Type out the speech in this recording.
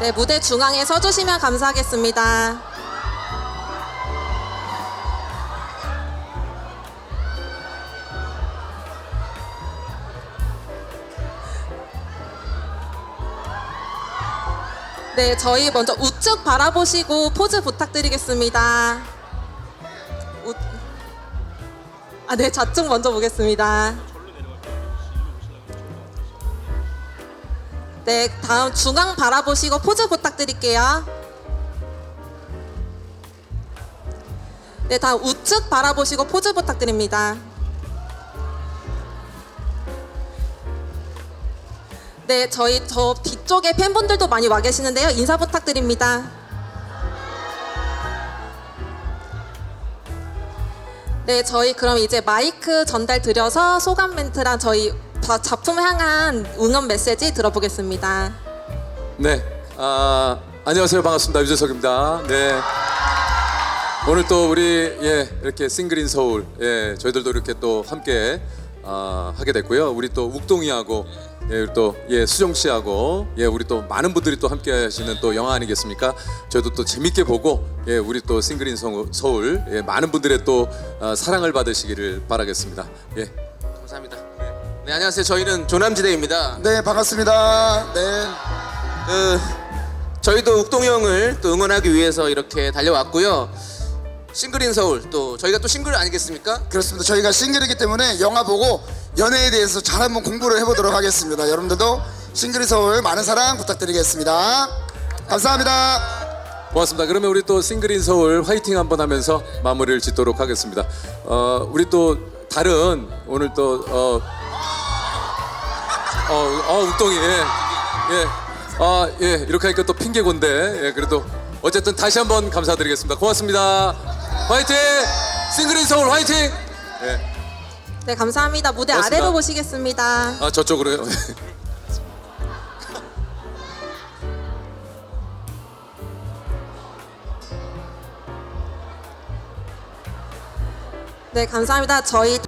네, 무대 중앙에 서주시면 감사하겠습니다. 네, 저희 먼저 우측 바라보시고 포즈 부탁드리겠습니다. 우... 아, 네, 좌측 먼저 보겠습니다. 네, 다음 중앙 바라보시고 포즈 부탁드릴게요. 네, 다음 우측 바라보시고 포즈 부탁드립니다. 네, 저희 저 뒤쪽에 팬분들도 많이 와 계시는데요. 인사 부탁드립니다. 네, 저희 그럼 이제 마이크 전달 드려서 소감 멘트랑 저희 자- 작품 향한 응원 메시지 들어보겠습니다. 네, 아, 안녕하세요. 반갑습니다. 유재석입니다. 네. 오늘 또 우리 예 이렇게 싱글인 서울 예 저희들도 이렇게 또 함께 아, 하게 됐고요. 우리 또 욱동이하고 예, 또 예 수정 씨하고 예 우리 또 많은 분들이 또 함께 하시는 또 영화 아니겠습니까? 저희도 또 재밌게 보고 예 우리 또 싱글인 성- 서울 예 많은 분들의 또 아, 사랑을 받으시기를 바라겠습니다. 예. 네 안녕하세요. 저희는 조남지대입니다. 네 반갑습니다. 네. 그 저희도 욱동 형을 또 응원하기 위해서 이렇게 달려왔고요. 싱글인 서울 또 저희가 또 싱글 아니겠습니까? 그렇습니다. 저희가 싱글이기 때문에 영화 보고 연애에 대해서 잘 한번 공부를 해보도록 하겠습니다. 여러분들도 싱글이 서울 많은 사랑 부탁드리겠습니다. 감사합니다. 고맙습니다. 그러면 우리 또 싱글인 서울 화이팅 한번 하면서 마무리를 짓도록 하겠습니다. 어, 우리 또 다른 오늘 또 어, 어, 어 욱동이 예. 예. 아, 예. 이렇게 하니까 또 핑계곤데. 예, 그래도 어쨌든 다시 한번 감사드리겠습니다. 고맙습니다. 화이팅! 싱글인 서울 화이팅! 예. 네, 감사합니다. 무대 고맙습니다. 아래로 보시겠습니다. 아, 저쪽으로요. 예. 네, 감사합니다. 저희